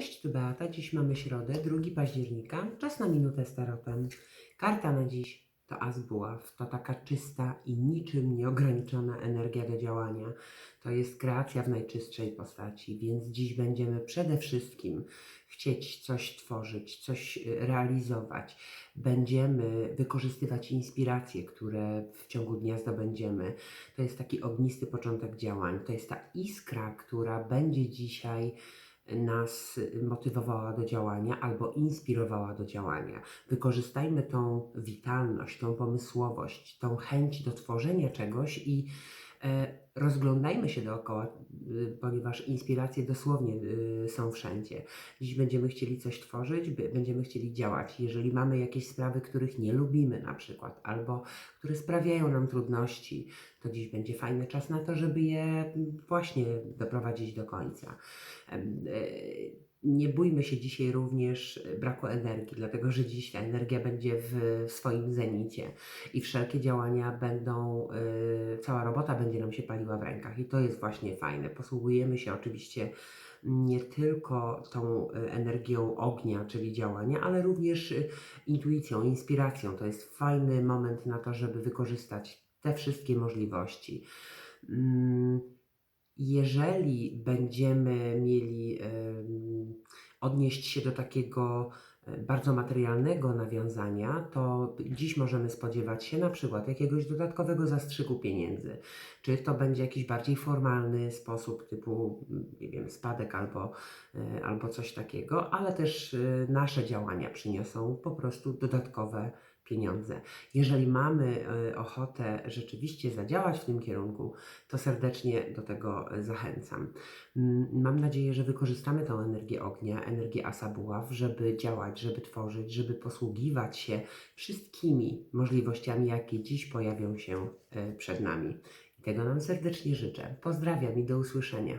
Cześć, tu Beata. Dziś mamy środę, 2 października. Czas na minutę z tarotem. Karta na dziś to As Buław. To taka czysta i niczym nieograniczona energia do działania. To jest kreacja w najczystszej postaci, więc dziś będziemy przede wszystkim chcieć coś tworzyć, coś y, realizować. Będziemy wykorzystywać inspiracje, które w ciągu dnia zdobędziemy. To jest taki ognisty początek działań. To jest ta iskra, która będzie dzisiaj nas motywowała do działania albo inspirowała do działania. Wykorzystajmy tą witalność, tą pomysłowość, tą chęć do tworzenia czegoś i rozglądajmy się dookoła, y, ponieważ inspiracje dosłownie y, są wszędzie. Dziś będziemy chcieli coś tworzyć, będziemy chcieli działać. Jeżeli mamy jakieś sprawy, których nie lubimy na przykład, albo które sprawiają nam trudności, to dziś będzie fajny czas na to, żeby je właśnie doprowadzić do końca. E, Nie bójmy się dzisiaj również braku energii, dlatego że dziś ta energia będzie w swoim zenicie i wszelkie działania będą, y, cała robota będzie nam się paliła w rękach i to jest właśnie fajne. Posługujemy się oczywiście nie tylko tą y, energią ognia, czyli działania, ale również intuicją, inspiracją. To jest fajny moment na to, żeby wykorzystać te wszystkie możliwości. Mm, jeżeli będziemy mieli odnieść się do takiego e, bardzo materialnego nawiązania, to dziś możemy spodziewać się na przykład jakiegoś dodatkowego zastrzyku pieniędzy. Czy to będzie jakiś bardziej formalny sposób, typu, nie wiem, spadek albo, e, albo coś takiego, ale też e, nasze działania przyniosą po prostu dodatkowe pieniądze. Jeżeli mamy e, ochotę rzeczywiście zadziałać w tym kierunku, to serdecznie do tego e, zachęcam. Mm, Mam nadzieję, że wykorzystamy tę energię ognia, energię Asa Buław, żeby działać, żeby tworzyć, żeby posługiwać się wszystkimi możliwościami, jakie dziś pojawią się e, przed nami. I tego nam serdecznie życzę. Pozdrawiam i do usłyszenia.